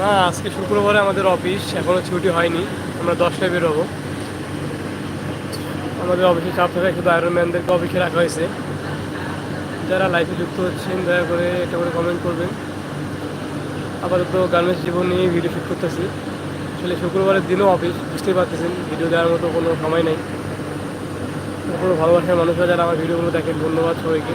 না, আজকে শুক্রবারে আমাদের অফিস এখনও ছুটি হয়নি, আমরা দশটায় বেরোবো। আমাদের অফিসে চাপ থাকে শুধু আয়রনম্যানদেরকে অফিসে রাখা হয়েছে। যারা লাইফে যুক্ত হচ্ছেন, দয়া করে একটা করে কমেন্ট করবেন। আপাতত গার্মেন্টস জীবন নিয়ে ভিডিও শ্যুট করতেছি। আসলে শুক্রবারের দিনও অফিস বুঝতেই পারতেছেন ভিডিও দেওয়ার মতো কোনো সময় নেই। কোনো ভালোবাসার মানুষরা যারা আমার ভিডিওগুলো দেখেন, ধন্যবাদ সবাইকে।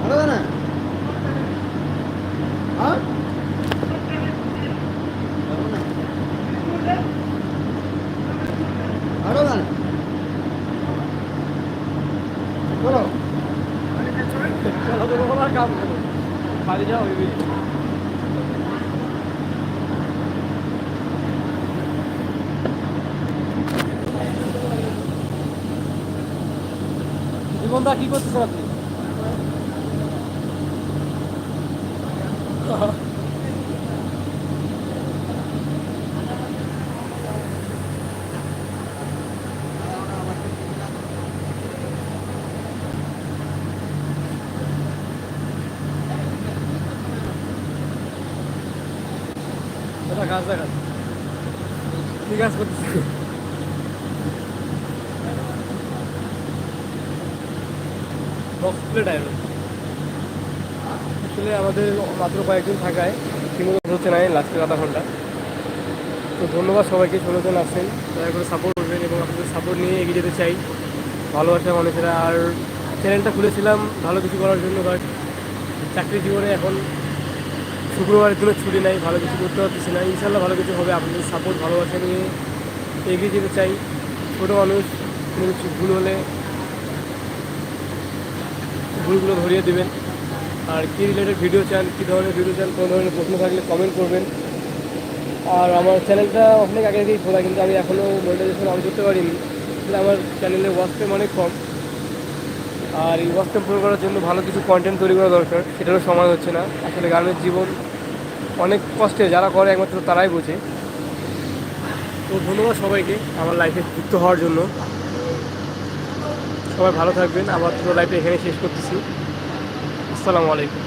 ভালো না হ্যাঁ ভালো না বলো কাম করো বাড়ি যাও জীবনদা কি করতেছেন আপনি? এটা গাছ দেখা কি গাছ করতেছে? বক্স প্লেট আয়রন আসলে আমাদের মাত্র কয়েকদিন থাকায় ঠিকমতো হচ্ছে না লাস্টের আধা ঘণ্টা। তো ধন্যবাদ সবাইকে ষোলো জন আসছেন দয়া করে সাপোর্ট করবেন এবং আপনাদের সাপোর্ট নিয়ে এগিয়ে যেতে চাই। ভালোবাসা মানুষেরা। আর চ্যানেলটা খুলেছিলাম ভালো কিছু করার জন্য বাট চাকরি জীবনে এখন শুক্রবারের দিনে ছুটি নাই, ভালো কিছু করতে পারতেছি না। ইনশাল্লাহ ভালো কিছু হবে, আপনাদের সাপোর্ট ভালোবাসা নিয়ে এগিয়ে যেতে চাই। ছোটো মানুষ, কোনো কিছু ভুল হলে ভুলগুলো ধরিয়ে দেবেন। আর কী রিলেটেড ভিডিও চান, কী ধরনের ভিডিও চান, কোনো ধরনের প্রশ্ন থাকলে কমেন্ট করবেন। আর আমার চ্যানেলটা অনেক আগে থেকেই খোলা, কিন্তু আমি এখনও মনিটাইজেশন অন করতে পারিনি। আমার চ্যানেলে ওয়াচ টাইম অনেক কম। আর এই ওয়াচ টাইম পুরো করার জন্য ভালো কিছু কন্টেন্ট তৈরি করা দরকার, সেটারও সময় হচ্ছে না। আসলে গানের জীবন অনেক কষ্টে, যারা করে একমাত্র তারাই বোঝে। তো ধন্যবাদ সবাইকে আমার লাইফে যুক্ত হওয়ার জন্য। সবাই ভালো থাকবেন, আমার পুরো লাইফে এখানে শেষ করতেছি। আসসালামু আলাইকুম।